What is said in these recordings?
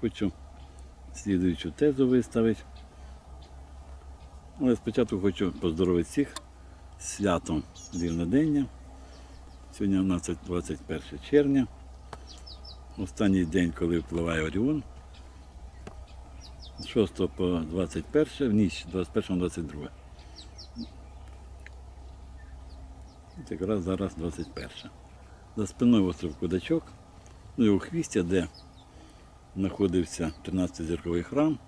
Хочу слідуючу тезу виставити. Але спочатку хочу поздоровити всіх з святом рівнодення. Сьогодні у нас 21 червня. Останній день, коли впливає Оріон. З 6 по 21 в ніч 21-22. От якраз зараз 21. За спиною остров Кудачок, ну і у хвістя, де знаходився 13-зірковий храм,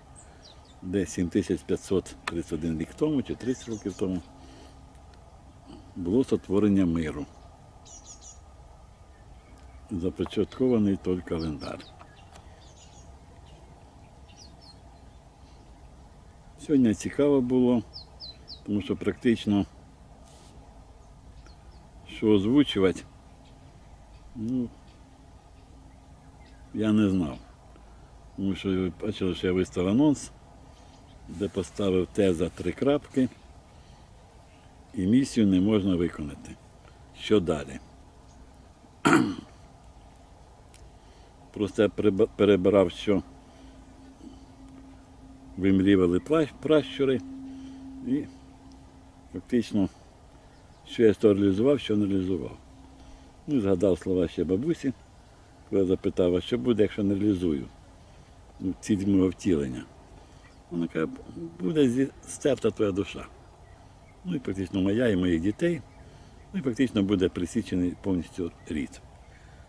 де 7531 рік тому чи 30 років тому було сотворення миру. Започаткований той календар. Сьогодні цікаво було, тому що практично що озвучувати, ну, я не знав. Тому що ви бачили, що я виставив анонс, де поставив теза три крапки, і місію не можна виконати. Що далі? Просто я перебирав, що вимрівали пращури, і фактично, що я того реалізував, що не реалізував. Ну, згадав слова ще бабусі, коли я запитав, а що буде, якщо не реалізую ціль мого втілення. Вона каже, буде стерта твоя душа. Ну і фактично моя і моїх дітей, ну і фактично буде присічений повністю рід.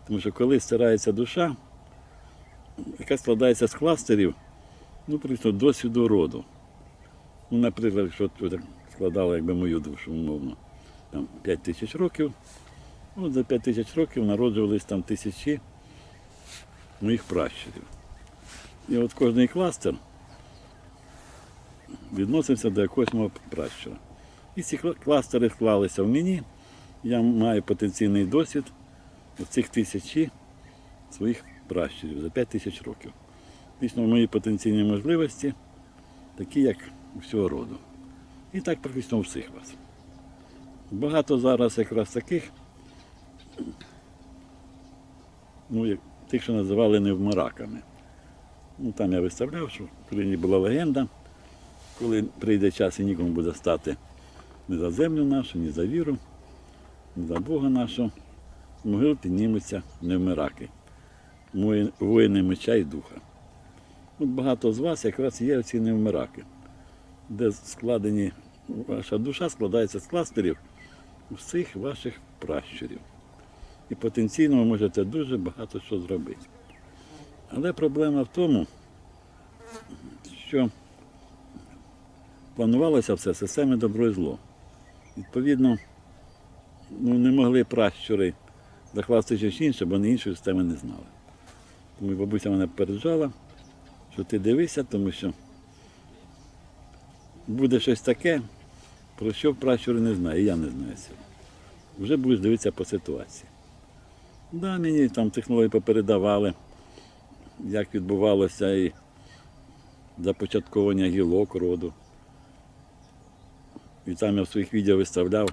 Тому що коли стирається душа, яка складається з кластерів, ну, практично досвіду роду. Ну, наприклад, якщо складала якби мою душу, умовно, там 5 тисяч років, ну, за 5 тисяч років народжувались там тисячі моїх пращурів. І от кожний кластер відносився до якогось мого пращура. І ці кластери склалися в мені. Я маю потенційний досвід цих тисячі своїх пращурів за 5 тисяч років. Дійсно, мої потенційні можливості такі, як у всього роду. І так практично у всіх вас. Багато зараз якраз таких, ну, як тих, що називали невмираками. Ну, там я виставляв, що в Україні була легенда, коли прийде час і нікому буде стати ні за землю нашу, ні за віру, ні за Бога нашого, з могил піднімуться невмираки, воїн- воїни меча і духа. От багато з вас якраз є ці невмираки, де складені, ваша душа складається з кластерів всіх ваших пращурів. І потенційно ви можете дуже багато що зробити. Але проблема в тому, що планувалося все системи добро і зло. Відповідно, ну, не могли пращури закласти щось інше, бо вони іншої системи не знали. Тому бабуся мене попереджала, що ти дивися, тому що буде щось таке, про що пращури не знає, і я не знаю цього. Вже будеш дивитися по ситуації. Да, мені там технології попередавали як відбувалося і започатковання гілок роду. І там я в своїх відео виставляв,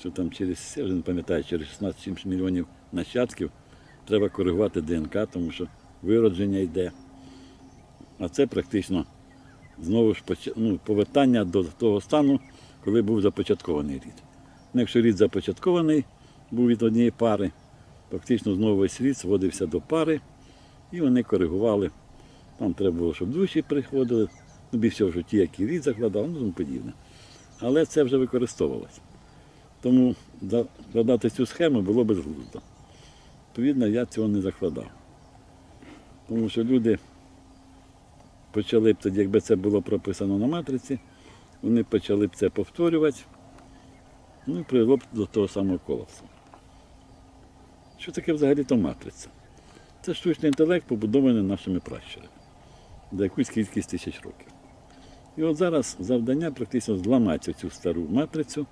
що там через, я не пам'ятаю, через 16 мільйонів нащадків треба коригувати ДНК, тому що виродження йде. А це практично знову ж ну, повертання до того стану, коли був започаткований рід. Ну, якщо рід започаткований був від однієї пари, фактично знову весь рід зводився до пари. І вони коригували. Там треба було, щоб душі приходили, ну, більше вже ті, які рід закладав, ну тому подібне. Але це вже використовувалося. Тому закладати цю схему було безглуздо. Відповідно, я цього не закладав. Тому що люди почали б тоді, якби це було прописано на матриці, вони почали б це повторювати, ну і привело б до того самого колапсу. Що таке взагалі-то матриця? Це штучний інтелект, побудований нашими пращурами за якусь кількість тисяч років. І от зараз завдання практично зламати цю стару матрицю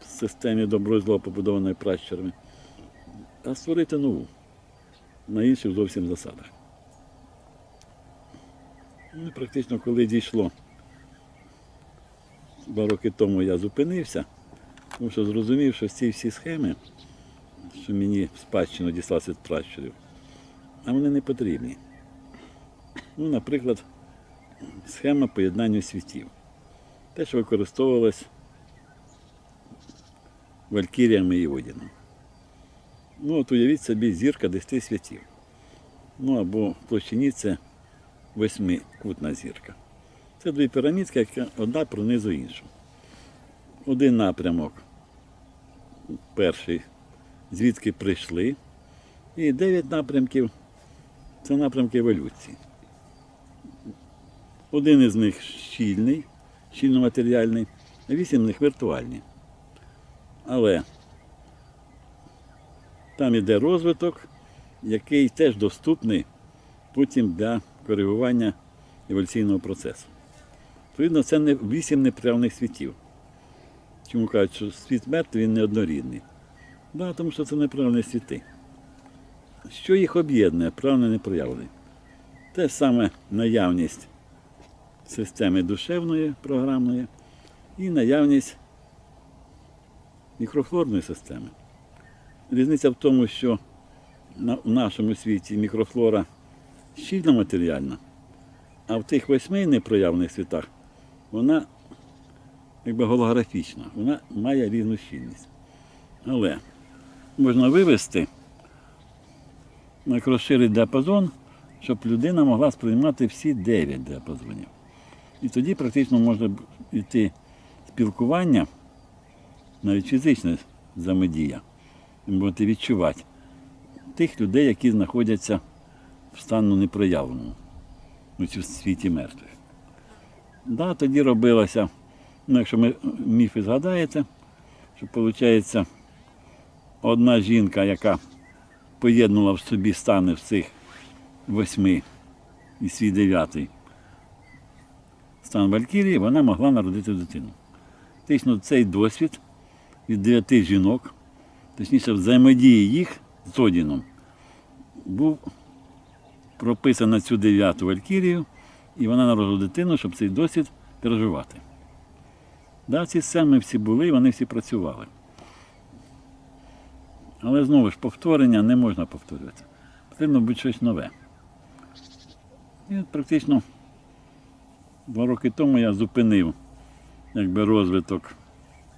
в системі добро і зло побудованої пращурами, а створити нову на інших зовсім засадах. Ну, практично, коли дійшло два роки тому я зупинився, тому що зрозумів, що ці всі схеми, що мені в спадщину діслався від пращурів, а вони не потрібні. Ну, наприклад, схема поєднання світів. Те, що використовувалось Валькіріями і Одіном. Ну, от уявіть собі зірка 10 світів. Ну або в площині це восьмикутна зірка. Це дві пірамідки, які одна пронизує іншу. Один напрямок, перший, звідки прийшли, і дев'ять напрямків це напрямки еволюції. Один із них щільний, щільноматеріальний, а вісім з них віртуальні. Але там іде розвиток, який теж доступний потім для коригування еволюційного процесу. Відповідно, це не вісім непрямних світів. Чому кажуть, що світ мертвий він неоднорідний? Да, тому що це неправильні світи. Що їх об'єднує, правильно не проявлений? Те саме наявність системи душевної програмної і наявність мікрофлорної системи. Різниця в тому, що в нашому світі мікрофлора щільно матеріальна, а в тих восьми непроявлених світах вона якби голографічна, вона має різну щільність. Але можна вивести розширити діапазон, щоб людина могла сприймати всі 9 діапазонів. І тоді практично може йти спілкування, навіть фізичне взаємодія. Ви будете відчувати тих людей, які знаходяться в стану непроявленому у цьому світі мертвих. Да, тоді робилося, ну, якщо ми міфи згадаєте, що виходить одна жінка, яка поєднувала в собі стани всіх восьми і свій дев'ятий стан Валькірії, вона могла народити дитину. Фактично цей досвід від дев'яти жінок, точніше взаємодії їх з Одіном, був прописаний на цю дев'яту Валькірію, і вона народила дитину, щоб цей досвід переживати. Да, ці сцени всі були, вони всі працювали. Але знову ж повторення не можна повторювати. Потрібно бути щось нове. І практично два роки тому я зупинив якби, розвиток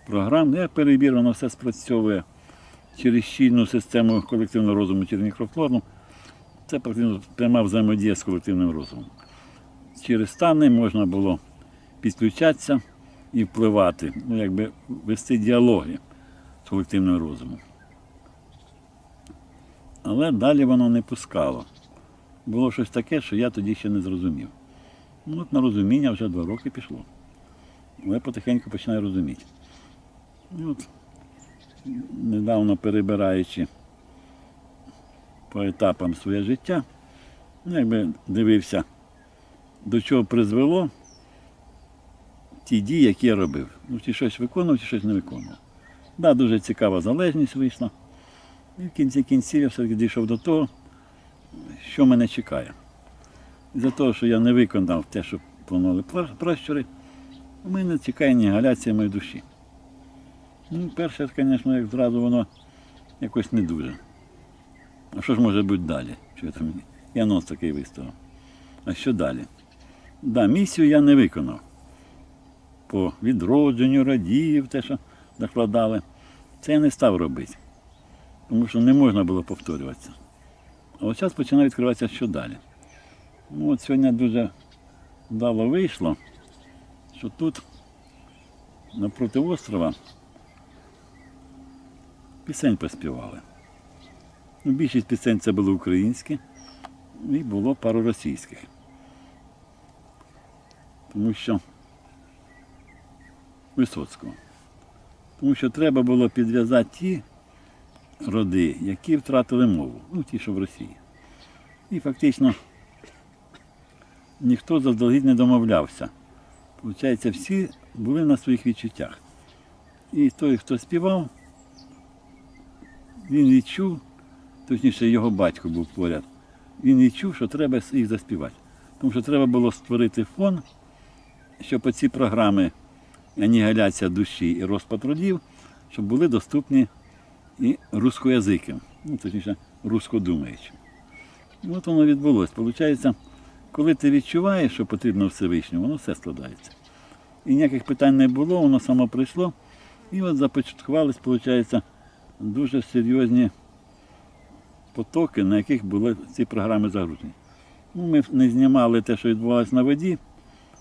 програм. Я перебір, воно все спрацьовує через щільну систему колективного розуму, через мікрофлорну. Це практично пряма взаємодія з колективним розумом. Через стани можна було підключатися і впливати, ну, якби вести діалоги з колективним розумом. Але далі воно не пускало. Було щось таке, що я тоді ще не зрозумів. Ну, от на розуміння вже два роки пішло. Але потихеньку починаю розуміти. І от недавно перебираючи по етапам своє життя, ну, якби дивився, до чого призвело ті дії, які я робив. Ну, чи щось виконував, чи щось не виконував. Да, дуже цікава залежність вийшла. І в кінці кінців я все-таки дійшов до того, що мене чекає. Із-за того, що я не виконав те, що планували пращури, у мене чекає інгаляція моєї душі. Ну, перше, звісно, як зразу воно якось не дуже. А що ж може бути далі? Що я там і анонс такий виставив. А що далі? Да, місію я не виконав. По відродженню радів, те, що накладали. Це я не став робити. Тому що не можна було повторюватися. А от зараз починає відкриватися, що далі. Ну, от сьогодні дуже вдало вийшло, що тут, напроти острова, пісень поспівали. Ну, більшість пісень це були українські, і було пару російських. Тому що Висоцького. Тому що треба було підв'язати ті роди, які втратили мову, ну ті, що в Росії. І фактично ніхто заздалегідь не домовлявся. Получається, всі були на своїх відчуттях. І той, хто співав, він відчув, точніше його батько був поряд, він відчув, що треба їх заспівати. Тому що треба було створити фон, щоб оці програми анігіляція душі і розпад родів, щоб були доступні і рускоязиким, ну, точніше, рускодумаючим. І от воно відбулося. Получається, коли ти відчуваєш, що потрібно Всевишньому, воно все складається. І ніяких питань не було, воно само прийшло. І от започаткувались, виходить, дуже серйозні потоки, на яких були ці програми загружені. Ну, ми не знімали те, що відбувалося на воді,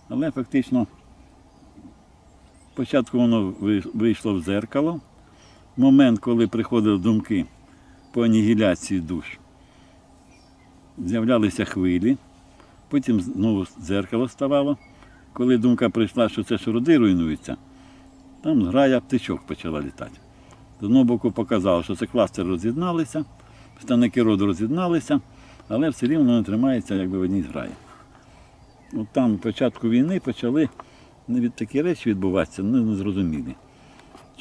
але фактично спочатку воно вийшло в зеркало. Момент, коли приходили думки по анігіляції душ, з'являлися хвилі, потім знову дзеркало ставало. Коли думка прийшла, що це ж руйнуються, там зграя птичок почала літати. З одного боку показало, що це кластери роз'єдналися, ставники роду роз'єдналися, але все рівно вони тримаються якби в одній зграї. От там початку війни почали такі речі відбуватися, ну, незрозумілі.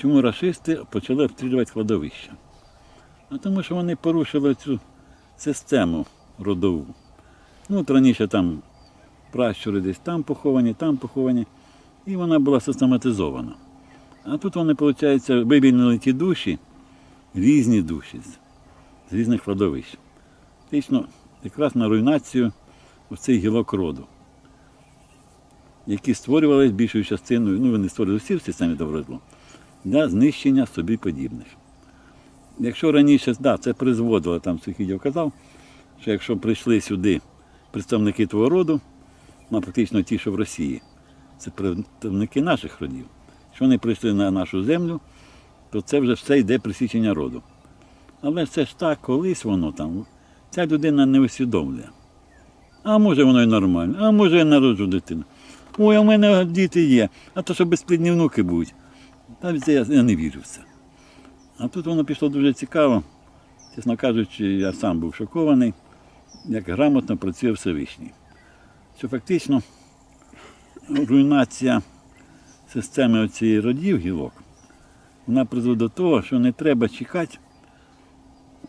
Чому рашисти почали обстрілювати кладовища? А тому що вони порушили цю систему родову. Ну, от раніше там пращури десь там поховані, там поховані, і вона була систематизована. А тут вони, виходить, вивільнили ті душі, різні душі з, різних кладовищ. Фактично, якраз на руйнацію оцей гілок роду, які створювалися більшою частиною, ну вони створювали всі в системі доброзло, для знищення собі подібних. Якщо раніше, да, це призводило, там Сухідів казав, що якщо прийшли сюди представники твого роду, ну, фактично ті, що в Росії, це представники наших родів. Якщо вони прийшли на нашу землю, то це вже все йде присічення роду. Але це ж так, колись воно там, ця людина не усвідомлює. А може воно і нормально, а може я народжу дитину. Ой, а в мене діти є, а то що безплідні внуки будуть. Та це я, я не вірю в це. А тут воно пішло дуже цікаво. Чесно кажучи, я сам був шокований, як грамотно працює Всевишній. Що фактично руйнація системи оцієї родів гілок, вона призводить до того, що не треба чекати,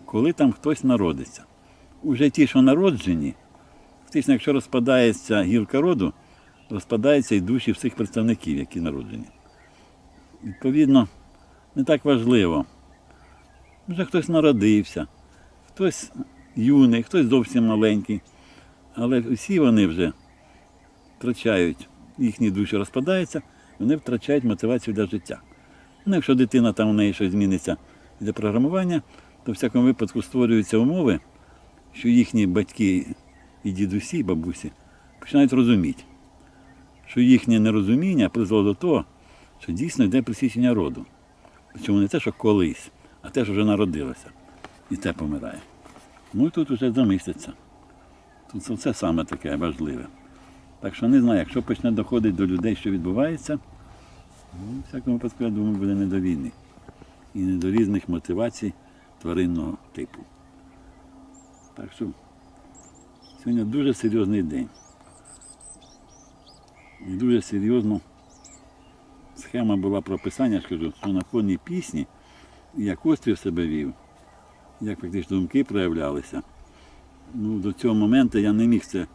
коли там хтось народиться. Уже ті, що народжені, фактично, якщо розпадається гілка роду, розпадаються і душі всіх представників, які народжені. Відповідно, не так важливо. Вже хтось народився, хтось юний, хтось зовсім маленький. Але всі вони вже втрачають, їхні душі розпадаються, вони втрачають мотивацію для життя. Ну, якщо дитина там у неї щось зміниться для програмування, то в всякому випадку створюються умови, що їхні батьки і дідусі, і бабусі починають розуміти, що їхнє нерозуміння призвело до того, що дійсно йде присічення роду. Причому не те, що колись, а те, що вже народилося. І те помирає. Ну і тут вже замисляться. Тут це, це саме таке важливе. Так що не знаю, якщо почне доходити до людей, що відбувається, ну, в всякому випадку, я думаю, буде не до війни. І не до різних мотивацій тваринного типу. Так що сьогодні дуже серйозний день. І дуже серйозно схема була прописання, скажу, що на фоні пісні, як острів себе вів, як фактично думки проявлялися. Ну, до цього моменту я не міг це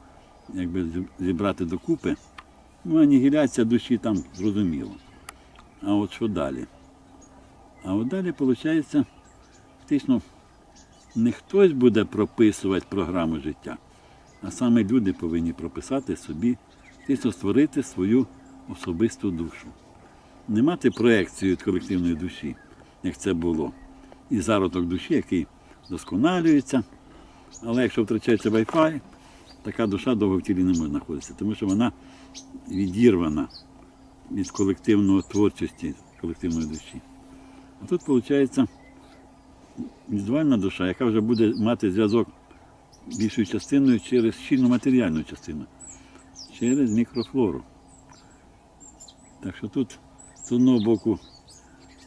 якби, зібрати докупи. Ну, анігіляція душі там зрозуміло. А от що далі? А от далі, виходить, фактично, не хтось буде прописувати програму життя, а саме люди повинні прописати собі, фактично створити свою особисту душу. Не мати проекцію від колективної душі, як це було, і зародок душі, який досконалюється. Але якщо втрачається Wi-Fi, така душа довго в тілі не може знаходитися, тому що вона відірвана від колективної творчості, колективної душі. А тут, виходить, візуальна душа, яка вже буде мати зв'язок більшою частиною через щільну матеріальну частину, через мікрофлору. Так що тут, з одного боку,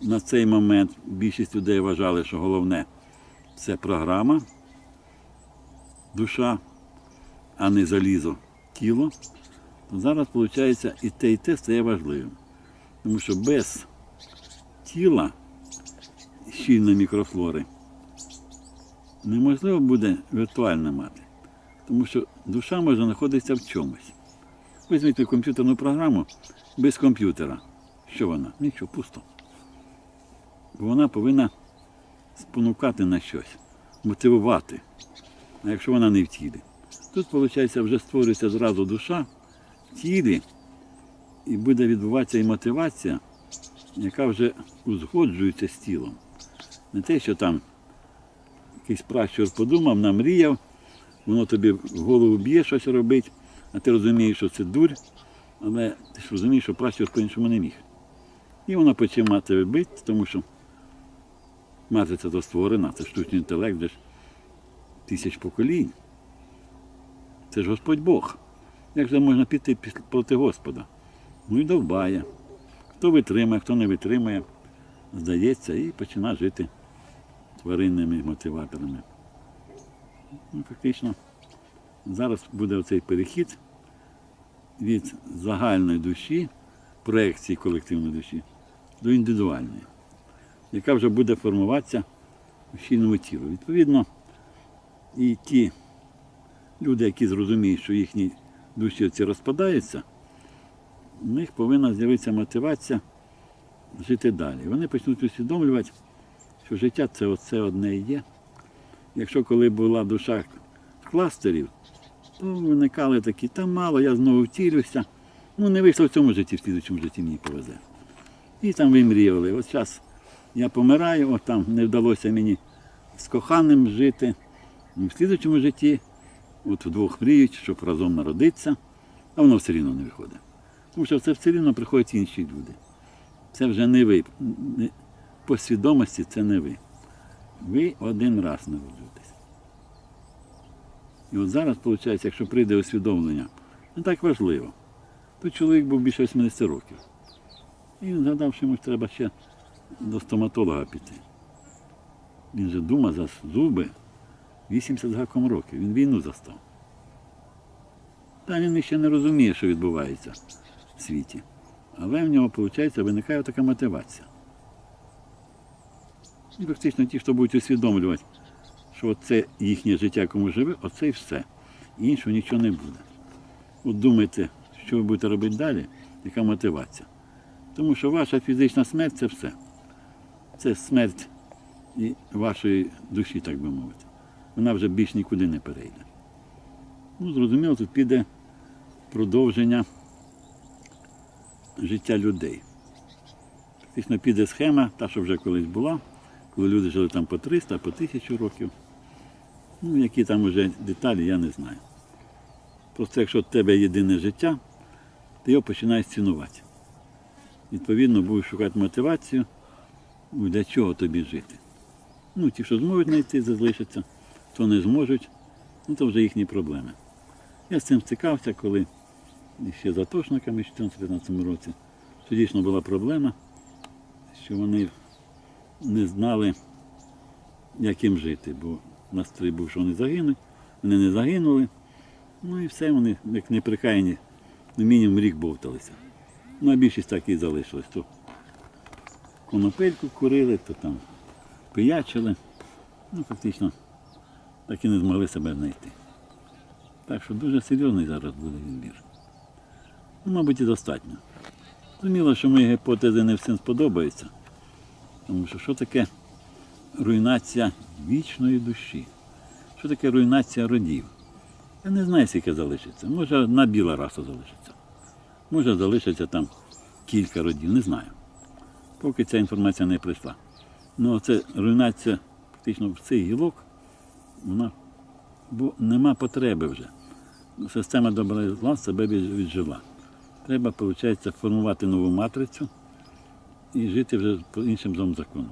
на цей момент більшість людей вважали, що головне це програма, душа, а не залізо тіло, то зараз, виходить, і те, і те стає важливим. Тому що без тіла щільної мікрофлори неможливо буде віртуально мати. Тому що душа може знаходитися в чомусь. Візьміть комп'ютерну програму без комп'ютера. Що вона? Нічого, пусто. Бо вона повинна спонукати на щось, мотивувати. А якщо вона не в тілі, Тут, виходить, вже створюється зразу душа в тілі, і буде відбуватися і мотивація, яка вже узгоджується з тілом. Не те, що там якийсь пращур подумав, намріяв, воно тобі в голову б'є щось робить, а ти розумієш, що це дурь, але ти ж розумієш, що пращур по-іншому не міг. І вона почне мати бити, тому що матриця то створена, це штучний інтелект вже ж тисяч поколінь. Це ж Господь Бог. Як же можна піти проти Господа? Ну і довбає. Хто витримає, хто не витримає, здається, і починає жити тваринними мотиваторами. Ну, фактично, зараз буде оцей перехід від загальної душі, проекції колективної душі, до індивідуальної, яка вже буде формуватися в щільному тілу. Відповідно, і ті люди, які зрозуміють, що їхні душі ці розпадаються, в них повинна з'явитися мотивація жити далі. Вони почнуть усвідомлювати, що життя це оце одне і є. Якщо коли була душа кластерів, то виникали такі, та мало, я знову втілюся. Ну, не вийшло в цьому житті, в слідчому житті мені повезе. І там вимріяли. От зараз я помираю, от там не вдалося мені з коханим жити. Ну, в слідчому житті от вдвох мріють, щоб разом народитися, а воно все рівно не виходить. Тому що це все рівно приходять інші люди. Це вже не ви. По свідомості це не ви. Ви один раз народжуєтесь. І от зараз, виходить, якщо прийде усвідомлення, не так важливо. Тут чоловік був більше 80 років. І він згадав, що йому треба ще до стоматолога піти. Він же думав за зуби 80 з гаком років. Він війну застав. Та він ще не розуміє, що відбувається в світі. Але в нього, виходить, виникає така мотивація. І фактично ті, хто будуть усвідомлювати, що це їхнє життя, кому живе, оце і все. Іншого нічого не буде. От думайте, що ви будете робити далі, яка мотивація. Тому що ваша фізична смерть це все. Це смерть вашої душі, так би мовити. Вона вже більш нікуди не перейде. Ну, зрозуміло, тут піде продовження життя людей. Фактично піде схема, та, що вже колись була, коли люди жили там по 300, по 1000 років. Ну, які там вже деталі, я не знаю. Просто якщо в тебе єдине життя, ти його починаєш цінувати. Відповідно, будеш шукати мотивацію, для чого тобі жити. Ну, ті, що зможуть знайти, залишаться, хто не зможуть, ну то вже їхні проблеми. Я з цим стикався, коли ще з атошниками в 2014-2015 році. Дійсно була проблема, що вони не знали, як їм жити, бо настрій був, що вони загинуть, вони не загинули. Ну і все, вони як неприкаяні, ну, мінімум рік бовталися. Ну, а більшість так і залишилась. То конопельку курили, то там пиячили. Ну, фактично, так і не змогли себе знайти. Так що дуже серйозний зараз буде відбір. Ну, мабуть, і достатньо. Зрозуміло, що мої гіпотези не всім сподобаються. Тому що що таке руйнація вічної душі? Що таке руйнація родів? Я не знаю, скільки залишиться. Може одна біла раса залишиться. Може залишиться там кілька родів, не знаю. Поки ця інформація не прийшла. Ну це руйнація фактично в цих гілок, вона, бо нема потреби вже. Система добра себе віджила. Треба, виходить, формувати нову матрицю і жити вже по іншим зом законам,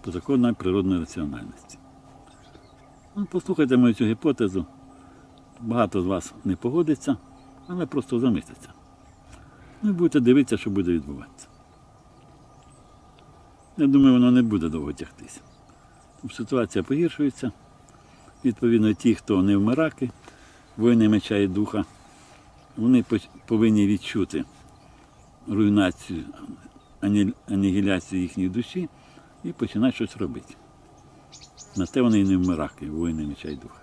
по закону природної раціональності. Ну, послухайте мою цю гіпотезу. Багато з вас не погодиться, але просто замислиться. Ну і будете дивитися, що буде відбуватися. Я думаю, воно не буде довго тягтися. Ситуація погіршується. Відповідно, ті, хто не вмираки, воїни меча і духа, вони повинні відчути руйнацію, анігіляцію їхньої душі і починати щось робити. На те вони і не вмираки, воїни меча і духа.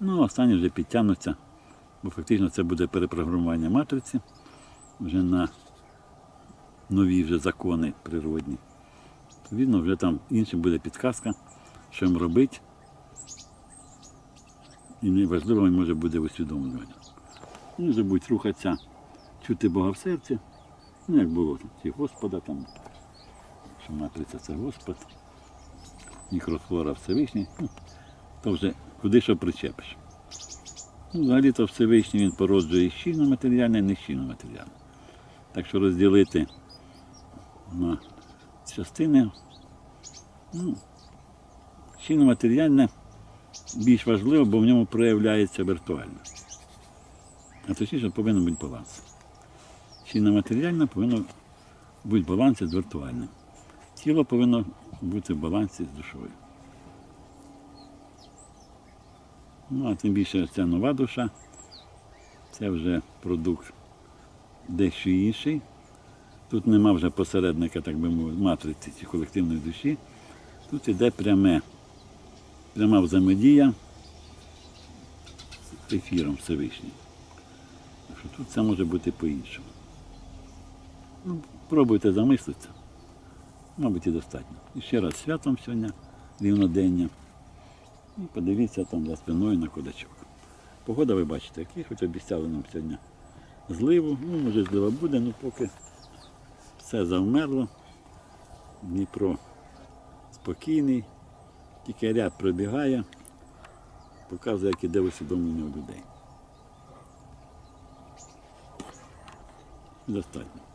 Ну, а останні вже підтягнуться, бо фактично це буде перепрограмування матриці вже на нові вже закони природні. Відповідно, вже там іншим буде підказка, що їм робити, І неважливо може бути усвідомлювання. Ну, Не забудь рухатися, чути Бога в серці. Ну, як було ті Господа там, що матриця це Господь, мікрофлора Всевишній, ну, то вже куди що причепиш. Ну, взагалі-то Всевишній він породжує щільно матеріальне, і нещільно матеріальне. Так що розділити на частини, ну, щільно матеріальне більш важливо, бо в ньому проявляється віртуально. А точніше повинен бути баланс. Щільно матеріальне повинно бути в балансі з віртуальним. Тіло повинно бути в балансі з душою. Ну, а тим більше ця нова душа, це вже продукт дещо інший. Тут нема вже посередника, так би мовити, матриці чи колективної душі. Тут іде пряме, пряма взаємодія з ефіром Всевишнім. Що тут це може бути по-іншому. Ну, пробуйте замислитися. Мабуть, і достатньо. І ще раз святом сьогодні, рівнодення. І подивіться там за спиною на кудачок. Погода ви бачите, які хоч обіцяли нам сьогодні зливу. Ну, може злива буде, але поки все завмерло. Дніпро спокійний, тільки ряд пробігає, показує, як іде усвідомлення у людей. Достатньо.